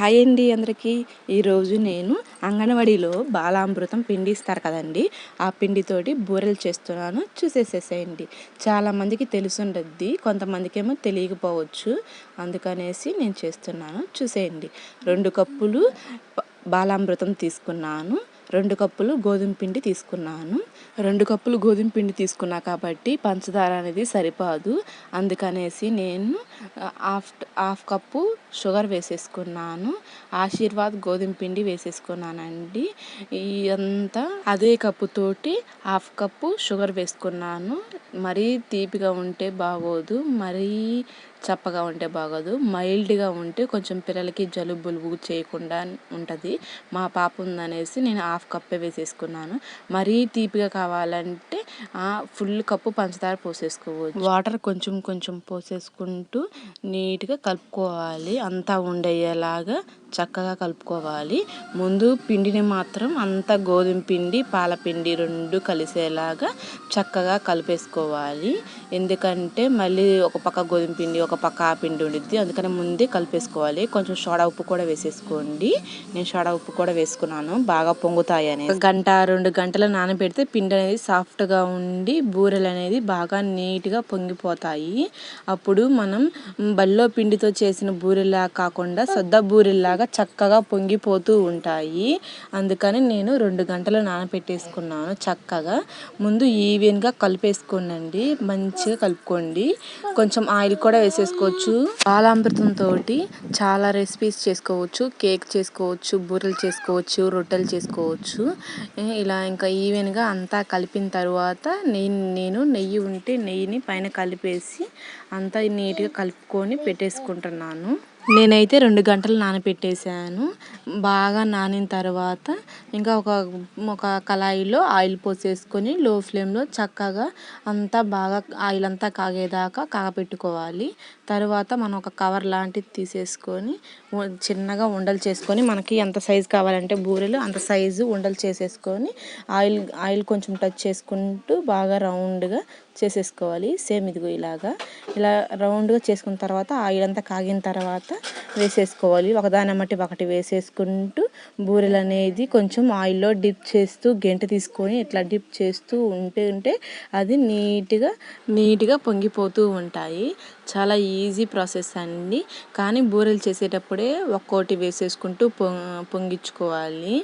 Hi అండి అందరికీ. ఈరోజు నేను అంగన్వాడీలో బాలామృతం పిండి ఇస్తారు కదండి. ఆ పిండితోటి బూరెలు చేస్తున్నాను. చూసేసేసేయండి. చాలామందికి తెలుసుండద్ది. కొంతమందికేమో తెలియకపోవచ్చు. అందుకనేసి నేను చేస్తున్నాను. చూసేయండి. రెండు కప్పులు బాలామృతం తీసుకున్నాను. రెండు కప్పులు గోధుమ పిండి తీసుకున్నాను. రెండు కప్పులు గోధుమ పిండి తీసుకున్నా కాబట్టి పంచదార అనేది సరిపోదు. అందుకనేసి నేను హాఫ్ హాఫ్ కప్పు షుగర్ వేసేసుకున్నాను. ఆశీర్వాద్ గోధుమ పిండి వేసేసుకున్నానండి. అంతా అదే కప్పుతోటి హాఫ్ కప్పు షుగర్ వేసుకున్నాను. మరీ తీపిగా ఉంటే బాగోదు మరీ చప్పగా ఉంటే బాగోదు. మైల్డ్గా ఉంటే కొంచెం పిల్లలకి జలుబులు చేయకుండా ఉంటుంది. మా పాప ఉందనేసి నేను హాఫ్ కప్పే వేసేసుకున్నాను. మరీ తీపిగా కావాలంటే ఫుల్ కప్పు పంచదార పోసేసుకోవచ్చు. వాటర్ కొంచెం కొంచెం పోసేసుకుంటూ నీట్గా కలుపుకోవాలి. అంతా ఉండేలాగా చక్కగా కలుపుకోవాలి. ముందు పిండిని మాత్రం అంత గోధుమ పిండి పాలపిండి రెండు కలిసేలాగా చక్కగా కలిపేసుకోవాలి. ఎందుకంటే మళ్ళీ ఒక పక్క గోధుమ పిండి ఒక పక్క ఆ పిండి ఉండిద్ది. అందుకని ముందే కలిపేసుకోవాలి. కొంచెం సోడా ఉప్పు కూడా వేసేసుకోండి. నేను సోడా ఉప్పు కూడా వేసుకున్నాను. బాగా పొంగుతాయి అనేది గంట రెండు గంటలు నానబెడితే పిండి అనేది సాఫ్ట్గా ఉండి బూరెలు అనేది బాగా నీట్గా పొంగిపోతాయి. అప్పుడు మనం బల్లో పిండితో చేసిన బూరెలా కాకుండా సొద్ద బూరెల్లాగా బాగా చక్కగా పొంగిపోతూ ఉంటాయి. అందుకని నేను రెండు గంటలు నానబెట్టేసుకున్నాను చక్కగా. ముందు ఈవెన్గా కలిపేసుకోనండి. మంచిగా కలుపుకోండి. కొంచెం ఆయిల్ కూడా వేసేసుకోవచ్చు. బాలామృతంతో చాలా రెసిపీస్ చేసుకోవచ్చు. కేక్ చేసుకోవచ్చు బూరెలు చేసుకోవచ్చు రొట్టెలు చేసుకోవచ్చు. ఇలా ఇంకా ఈవెన్గా అంతా కలిపిన తర్వాత నెయ్యి నేను నెయ్యి ఉంటే నెయ్యిని పైన కలిపేసి అంతా నీట్గా కలుపుకొని పెట్టేసుకుంటున్నాను. నేనైతే రెండు గంటలు నానపెట్టేసాను బాగా నానిన తర్వాత ఇంకా ఒక ఒక కళాయిలో ఆయిల్ పోసేసుకొని లో ఫ్లేమ్లో చక్కగా అంతా బాగా ఆయిల్ అంతా కాగేదాకా కాగపెట్టుకోవాలి. తర్వాత మనం ఒక కవర్ లాంటిది తీసేసుకొని చిన్నగా ఉండలు చేసుకొని మనకి ఎంత సైజు కావాలంటే బూరెలు అంత సైజు ఉండలు చేసేసుకొని ఆయిల్ ఆయిల్ కొంచెం టచ్ చేసుకుంటూ బాగా రౌండ్గా చేసేసుకోవాలి. సేమ్ ఇదిగో ఇలాగా. ఇలా రౌండ్గా చేసుకున్న తర్వాత ఆయిల్ అంతా కాగిన తర్వాత వేసేసుకోవాలి. ఒకదాని మట్టి ఒకటి వేసేసుకుంటూ బూరెలు అనేది కొంచెం ఆయిల్లో డిప్ చేస్తూ గెంట తీసుకొని ఇట్లా డిప్ చేస్తూ ఉంటే ఉంటే అది నీట్గా నీట్గా పొంగిపోతూ ఉంటాయి. చాలా ఈజీ ప్రాసెస్ అండి. కానీ బూరెలు చేసేటప్పుడే ఒక్కోటి వేసేసుకుంటూ పొంగించుకోవాలి.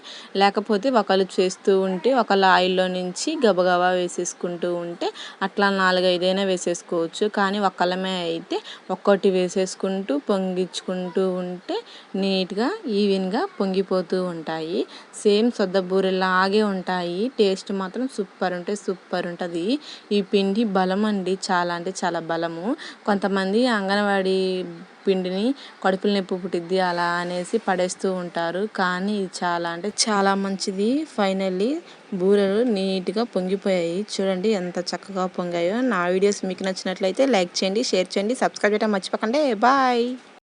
లేకపోతే ఒకళ్ళు చేస్తూ ఉంటే ఒకళ్ళు ఆయిల్లో నుంచి గబగబా వేసేసుకుంటూ ఉంటే అట్లా నాలుగైదైనా వేసేసుకోవచ్చు. కానీ ఒక్కళ్ళమే అయితే ఒక్కోటి వేసేసుకుంటూ పొంగించుకుంటూ ఉంటే నీట్గా ఈవెన్గా పొంగిపోతూ ఉంటాయి. సేమ్ సొద్ద బూరెలాగే ఉంటాయి. టేస్ట్ మాత్రం సూపర్ ఉంటే సూపర్ ఉంటుంది. ఈ పిండి బలం అండి చాలా అంటే చాలా బలము. కొంతమంది కొంతమంది అంగన్వాడీ పిండిని కడుపులు నొప్పి పుట్టిద్ది అలా అనేసి పడేస్తూ ఉంటారు. కానీ ఇది చాలా అంటే చాలా మంచిది. ఫైనల్లీ బూరెలు నీట్గా పొంగిపోయాయి. చూడండి ఎంత చక్కగా పొంగాయో. నా వీడియోస్ మీకు నచ్చినట్లయితే లైక్ చేయండి షేర్ చేయండి సబ్స్క్రైబ్ చేయడం మర్చిపోకండి. బాయ్!